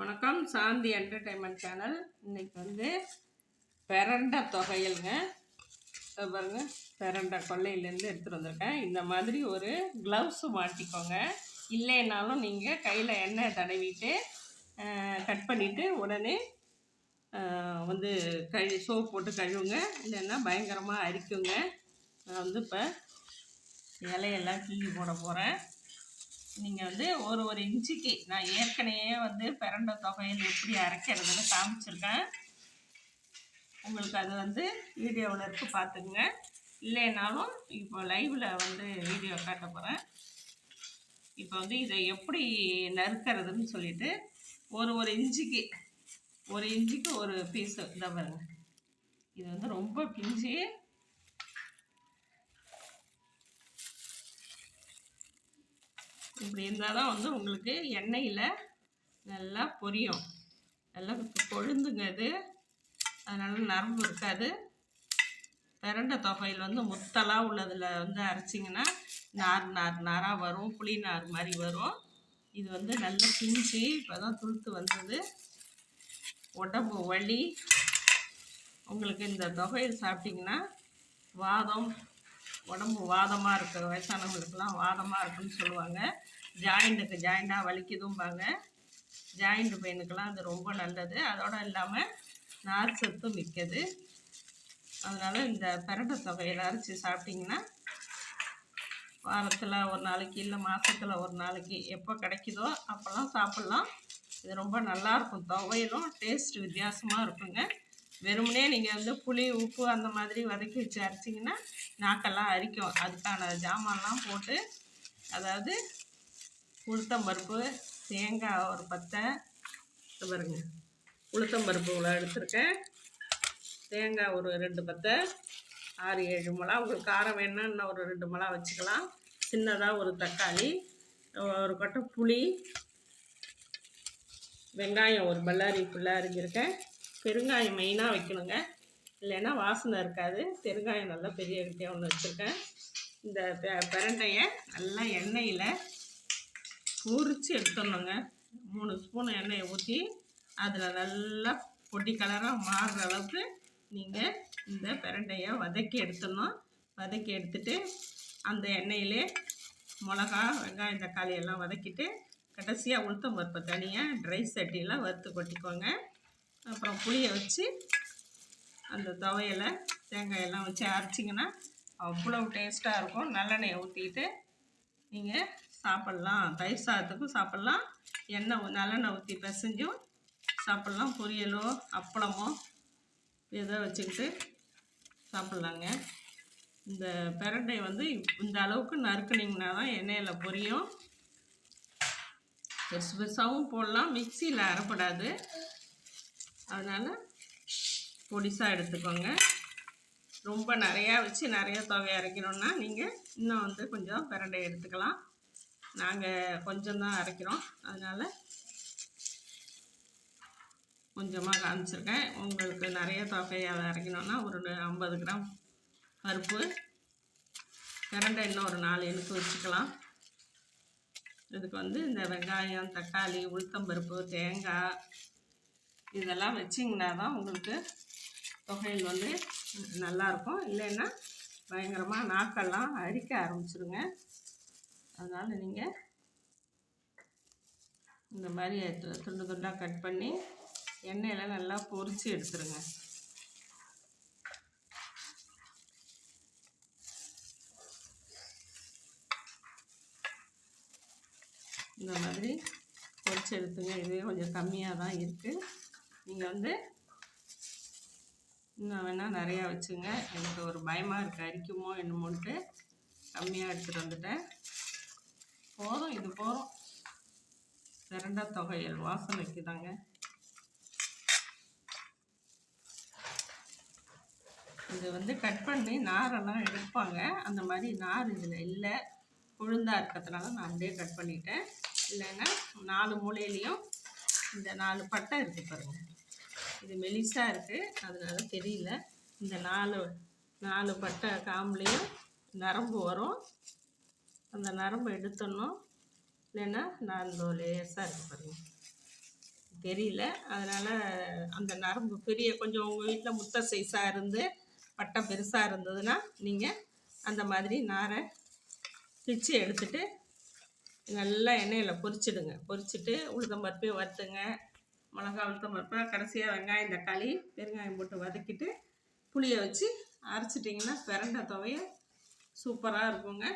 வணக்கம். சாந்தி entertainment channel இன்னைக்கு வந்து பெரண்டை தொகையலுங்க. பாருங்க. பெரண்டை கொல்லையிலேருந்து எடுத்துகிட்டு வந்திருக்கேன். இந்த மாதிரி ஒரு க்ளவுஸ் மாட்டிக்கோங்க. இல்லைனாலும் நீங்கள் கையில் எண்ணெய் தடவிட்டு கட் பண்ணிவிட்டு உடனே வந்து கழு சோப் போட்டு கழுவுங்க. இல்லைன்னா பயங்கரமாக அரிக்குங்க. நான் வந்து இப்போ இலையெல்லாம் கிள்ளி போட போகிறேன் நீங்கள் வந்து ஒரு ஒரு இன்ச்சுக்கு நான் ஏற்கனவே வந்து பிறண்ட தொகையில் எப்படி அரைக்கிறதுன்னு காமிச்சிருக்கேன். உங்களுக்கு அது வந்து வீடியோவில் இருக்கு பார்த்துக்குங்க. இல்லைனாலும் இப்போ லைவில் வந்து வீடியோ காட்ட போகிறேன் இப்போ வந்து இதை எப்படி நறுக்கிறதுன்னு சொல்லிட்டு ஒரு ஒரு இன்ச்சுக்கு ஒரு இன்ச்சுக்கு ஒரு பீஸு இதை பாருங்க. இது வந்து ரொம்ப பிஞ்சு இப்படி இருந்தால் தான் வந்து உங்களுக்கு எண்ணெயில் நல்லா பொரியும். நல்லா கொழுந்துங்க இது அதனால் நரம்பு இருக்காது. பிரண்ட தொகையில் வந்து முத்தலாக உள்ளதில் வந்து அரைச்சிங்கன்னா நார் நார் நாராக வரும். புளி நார் மாதிரி வரும். இது வந்து நல்லா பிஞ்சு இப்போ தான் துளுத்து வந்தது. உடம்பு வலி. உங்களுக்கு இந்த தொகையில் சாப்பிட்டிங்கன்னா வாதம் உடம்பு வாதமாக இருக்கிற வயசானவங்களுக்குலாம் வாதமாக இருக்குன்னு சொல்லுவாங்க. ஜாயிண்ட்டுக்கு ஜாயிண்டாக வலிக்குதும்பாங்க. ஜாயிண்ட் பெயினுக்கெல்லாம் அது ரொம்ப நல்லது. அதோடு இல்லாமல் நார் சத்தும் மிக்கது. அதனால் இந்த பிரண்டை தொகையில் அரைச்சி சாப்பிட்டிங்கன்னா வாரத்தில் ஒரு நாளைக்கு இல்லை மாதத்தில் ஒரு நாளைக்கு எப்போ கிடைக்குதோ அப்போல்லாம் சாப்பிட்லாம். இது ரொம்ப நல்லாயிருக்கும் துவையிலும் டேஸ்ட் வித்தியாசமாக இருக்குங்க. வெறுமனே நீங்கள் வந்து புளி உப்பு அந்த மாதிரி வதக்கி வச்சு அரைச்சிங்கன்னா நாக்கெல்லாம் அரிக்கும். அதுக்கான ஜாமான்லாம் போட்டு அதாவது உளுத்தம்பருப்பு தேங்காய் ஒரு பத்தை. பாருங்க. உளுத்தம்பருப்பு இவ்வளோ எடுத்திருக்கேன். தேங்காய் ஒரு ரெண்டு பத்தை. ஆறு ஏழு மிளகா உங்களுக்கு காரம் வேணும்னா இன்னும் ஒரு ரெண்டு மிளகா வச்சுக்கலாம். சின்னதாக ஒரு தக்காளி ஒரு கொட்டை புளி வெங்காயம் ஒரு பல்லாரி ஃபுல்லாக அரிஞ்சிருக்கேன். பெருங்காயம் மெயினாக வைக்கணுங்க. இல்லைன்னா வாசனை இருக்காது. பெருங்காயம் நல்லா பெரிய கட்டியாக ஒன்று வச்சுருக்கேன். இந்த பெ- பிரண்டையை நல்லா எண்ணெயில் பொரிச்சு எடுத்துடணுங்க. மூணு ஸ்பூன் எண்ணெயை ஊற்றி அதில் நல்லா பொடி கலராக மாறுற அளவுக்கு நீங்கள் இந்த பிரண்டையை வதக்கி எடுத்துடணும். வதக்கி எடுத்துட்டு அந்த எண்ணெயிலே மிளகா வெங்காயம் தக்காளி எல்லாம் வதக்கிட்டு கடைசியாக உளுத்தம் பருப்பை தனியாக ட்ரை சட்டியெல்லாம் வறுத்து கொட்டிக்கோங்க. அப்புறம் புளியை வச்சு அந்த துவையலை தேங்காயெல்லாம் வச்சு அரைச்சிங்கன்னா அவ்வளோ டேஸ்ட்டாக இருக்கும். நல்லெண்ணெயை ஊற்றிக்கிட்டு நீங்கள் சாப்பிட்லாம். தயிர் சாதத்துக்கும் சாப்பிட்லாம். எண்ணெய் ஊ- நல்லெண்ணெய் ஊற்றி பிசைஞ்சும் சாப்பிட்லாம். பொரியலோ அப்பளமோ எதோ வச்சுக்கிட்டு சாப்பிட்லாங்க. இந்த பெரண்டை வந்து இந்த அளவுக்கு நறுக்குனிங்கன்னா தான் எண்ணெயில் பொரியும். பெருசு பெருசாகவும் போடலாம். மிக்சியில் அரைப்படாது. அதனால் பொடிசாக எடுத்துக்கோங்க. ரொம்ப நிறையா வச்சு நிறையா துவையை அரைக்கணும்னா நீங்கள் இன்னும் வந்து கொஞ்சம் பிரண்டை எடுத்துக்கலாம். நாங்கள் கொஞ்சம்தான் அரைக்கிறோம். அதனால் கொஞ்சமாக காமிச்சிருக்கேன். உங்களுக்கு நிறைய தொகையாக அரைக்கணும்னா ஒரு ஐம்பது கிராம் பருப்பு பிரண்டை இன்னும் ஒரு நாலு இழுத்து வச்சுக்கலாம். இதுக்கு வந்து இந்த வெங்காயம் தக்காளி உளுத்தம்பருப்பு தேங்காய் இதெல்லாம் வச்சிங்கன்னா தான் உங்களுக்கு தொகையில் வந்து நல்லாயிருக்கும். இல்லைன்னா பயங்கரமாக நாக்கெல்லாம் அரிக்க ஆரம்பிச்சிருங்க. அதனால் நீங்கள் இந்த மாதிரி துண்டு துண்டாக கட் பண்ணி எண்ணெயில் நல்லா பொரித்து எடுத்துருங்க. இந்த மாதிரி பொரிச்சு எடுத்துங்க. இதுவே கொஞ்சம் கம்மியாக தான் இருக்குது நீங்கள் வந்து இன்னும் வேணால் நிறையா வச்சுங்க. எனக்கு ஒரு பயமாக இருக்குது அரிக்குமோ என்னமோன்ட்டு கம்மியாக எடுத்துகிட்டு வந்துட்டேன். போதும் இது போதும். பிரண்டா தொகையல் வாசனைக்கு தாங்க இது வந்து கட் பண்ணி நாரெல்லாம் எடுப்பாங்க. அந்த மாதிரி நார் இதில் இல்லை. உளுந்தாக இருக்கிறதுனால நான் அப்படியே கட் பண்ணிட்டேன். இல்லைன்னா நாலு மூலையிலையும் இந்த நாலு பட்டை இருக்குது பாருங்கள் இது மெலிசாக இருக்குது அதனால தெரியல. இந்த நாலு நாலு பட்டை காம்புலேயும் நரம்பு வரும். அந்த நரம்பு எடுத்துடணும். இல்லைன்னா நான் இந்த லேசாக இருக்கு பாருங்க. தெரியல. அதனால் அந்த நரம்பு பெரிய கொஞ்சம் உங்கள் வீட்டில் முத்த சைஸாக இருந்து பட்டை பெருசாக இருந்ததுன்னா நீங்கள் அந்த மாதிரி நாரை பிச்சு எடுத்துட்டு நல்லா எண்ணெயில் பொரிச்சிடுங்க. பொரிச்சிட்டு உளுத்தம்பருப்பையும் வறுத்துங்க. மிளகா உளுத்தம் பருப்பு கடைசியாக வெங்காயம் தக்காளி பெருங்காயம் போட்டு வதக்கிட்டு புளியை வச்சு அரைச்சிட்டிங்கன்னா பிரண்டை துவையை சூப்பராக இருக்குங்க.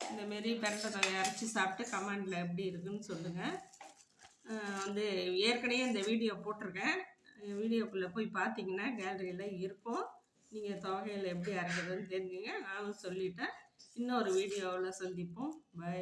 இந்தமாரி பிரண்டை துவையை அரைச்சி சாப்பிட்டு கமெண்டில் எப்படி இருக்குன்னு சொல்லுங்கள் வந்து ஏற்கனவே இந்த வீடியோ போட்டிருக்கேன். வீடியோக்குள்ளே போய் பார்த்தீங்கன்னா கேலரியில் இருக்கும். நீங்கள் தொகையில் எப்படி அரைக்கிறதுன்னு தெரிஞ்சுங்க. நானும் சொல்லிட்டேன். இன்னொரு வீடியோவில் சந்திப்போம். பை